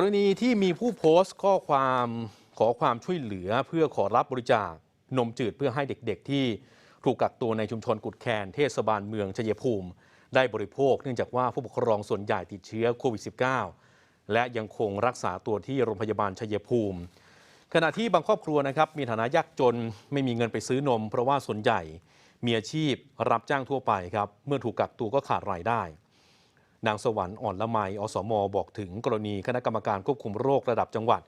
กรณีที่มีผู้โพสต์ข้อความขอความช่วยเหลือเพื่อขอรับบริจาคนมจืดเพื่อให้เด็กๆ ที่ถูกกักตัวในชุมชนกุดแคนเทศบาลเมืองชัยภูมิ ได้บริโภคเนื่องจากว่าผู้ปกครองส่วนใหญ่ติดเชื้อโควิด -19 และยังคงรักษาตัวที่โรงพยาบาลชัยภูมิ ขณะที่บางครอบครัวนะครับมีฐานะยากจนไม่มีเงินไปซื้อนม เพราะว่าส่วนใหญ่มีอาชีพรับจ้างทั่วไปครับเมื่อถูกกักตัวก็ขาดรายได้ นางสวรรค์อ่อนละไมอสมอบอกถึงกรณีคณะกรรมการควบคุมโรคระดับจังหวัด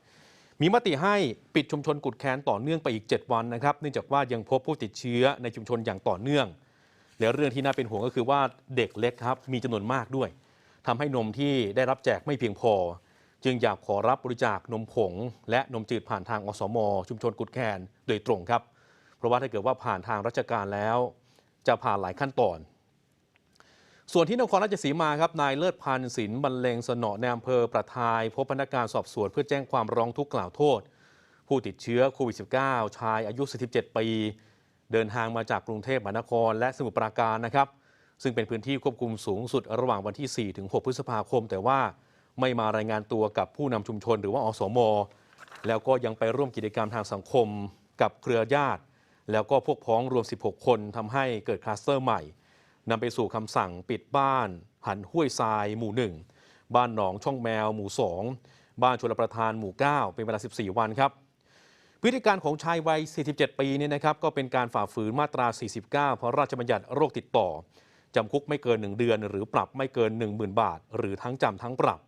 มีมติให้ปิดชุมชนกุดแคนต่อเนื่องไปอีก 7 วันนะครับ เนื่องจากว่ายังพบผู้ติดเชื้อในชุมชนอย่างต่อเนื่อง และเรื่องที่น่าเป็นห่วงก็คือว่าเด็กเล็กครับมีจำนวนมากด้วยทำให้นมที่ได้รับแจกไม่เพียงพอ จึงอยากขอรับบริจาคนมผง และนมจืดผ่านทางอสม ชุมชนกุดแคนโดยตรงครับ เพราะว่าถ้าเกิดว่าผ่านทางราชการแล้ว จะผ่านหลายขั้นตอน ส่วนที่นครราชสีมาครับนายเลิศพันธ์ศิลป์บรรเลงสนอในอำเภอประทาย พบพนักงานสอบสวนเพื่อแจ้งความร้องทุกข์กล่าวโทษ ผู้ติดเชื้อโควิด -19 ชายอายุ47ปี เดินทางมาจากกรุงเทพมหานคร และสมุทรปราการนะครับ ซึ่งเป็นพื้นที่ควบคุมสูงสุดระหว่างวันที่ 4 ถึง 6 พฤษภาคม แต่ว่าไม่มารายงานตัวกับผู้นำชุมชนหรือว่าอสม แล้วก็ยังไปร่วมกิจกรรมทางสังคม กับเครือญาติ แล้วก็พวกพ้องรวม 16 คนทำให้เกิดคลัสเตอร์ใหม่ นำไปสู่คำสั่งปิดบ้านหันห้วยทรายหมู่1บ้านหนองช่องแมวหมู่2บ้านชลประทานหมู่ 9 เป็นเวลา 14 วันครับพฤติการของชายวัย 47 ปีเนี่ยนะครับก็เป็นการฝ่าฝืนมาตรา 49 พระราชบัญญัติโรคติดต่อจำคุกไม่เกิน 1 เดือน หรือปรับไม่เกิน 10,000 บาท หรือทั้งจำทั้งปรับ